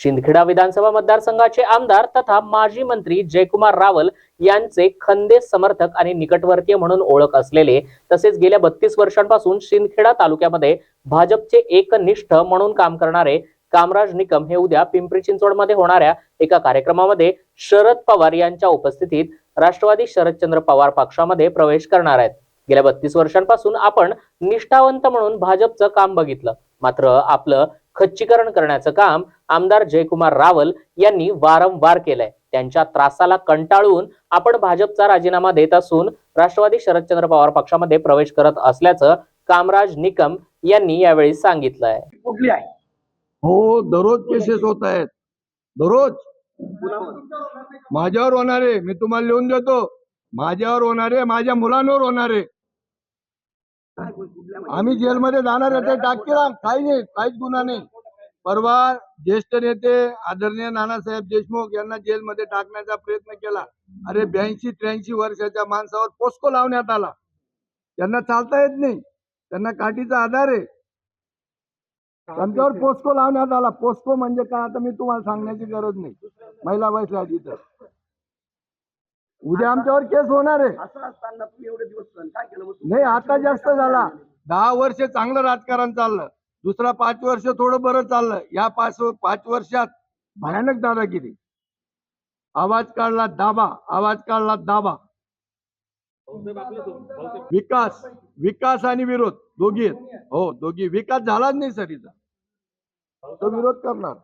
शिंदखेडा विधानसभा मतदारसंघाचे आमदार तथा माजी मंत्री जयकुमार रावल यांचे खंदे समर्थक आणि निकटवर्तीय म्हणून ओळख असलेले तसेच गेल्या बत्तीस वर्षांपासून शिंदखेडा तालुक्यामध्ये भाजपचे एकनिष्ठ म्हणून काम करणारे कामराज निकम हे उद्या पिंपरी चिंचवडमध्ये होणाऱ्या एका कार्यक्रमामध्ये शरद पवार यांच्या उपस्थितीत राष्ट्रवादी शरदचंद्र पवार पक्षामध्ये प्रवेश करणार आहेत. गेल्या बत्तीस वर्षांपासून आपण निष्ठावंत म्हणून भाजपचं काम बघितलं. मात्र आपलं खच्चीकरण करण्याचं काम आमदार जयकुमार रावल यांनी वारंवार केलंय. त्यांच्या त्रासाला कंटाळून आपण भाजपचा राजीनामा देत असून राष्ट्रवादी शरदचंद्र पवार पक्षामध्ये प्रवेश करत असल्याचं कामराज निकम यांनी यावेळी सांगितलंय. कुठली आहे? हो दररोज केसेस होत आहेत. दररोज. माझ्यावर होणारे मी तुम्हाला लिहून देतो. माझ्यावर होणारे माझ्या मुलांवर होणारे. आम्ही जेलमध्ये जाणार आहे ते टाकतील काही नाही काहीच गुन्हा नाही. परवा ज्येष्ठ नेते आदरणीय नानासाहेब देशमुख यांना जेलमध्ये टाकण्याचा प्रयत्न केला. अरे ब्याऐंशी त्र्याऐंशी वर्षाच्या माणसावर पोस्को लावण्यात आला. त्यांना चालता येत नाही. त्यांना काठीचा आधार आहे. त्यांच्यावर पोस्को लावण्यात आला. पोस्को म्हणजे काय? आता मी तुम्हाला सांगण्याची गरज नाही. महिला बसल्या तिथं उद्या आमच्यावर केस होणार आहे. असं असताना तुम्ही एवढे दिवस नाही आता जास्त झाला. दहा वर्ष चांगलं राजकारण चाललं. दुसरा पाच वर्ष थोडं बरं चाललं. या पाच पाच वर्षात भयानक दादागिरी. आवाज काढला दाबा. आवाज काढला दाबा. विकास. विकास आणि विरोध. दोघी आहेत. हो दोघी. विकास झालाच नाही सरीचा तो विरोध करणार.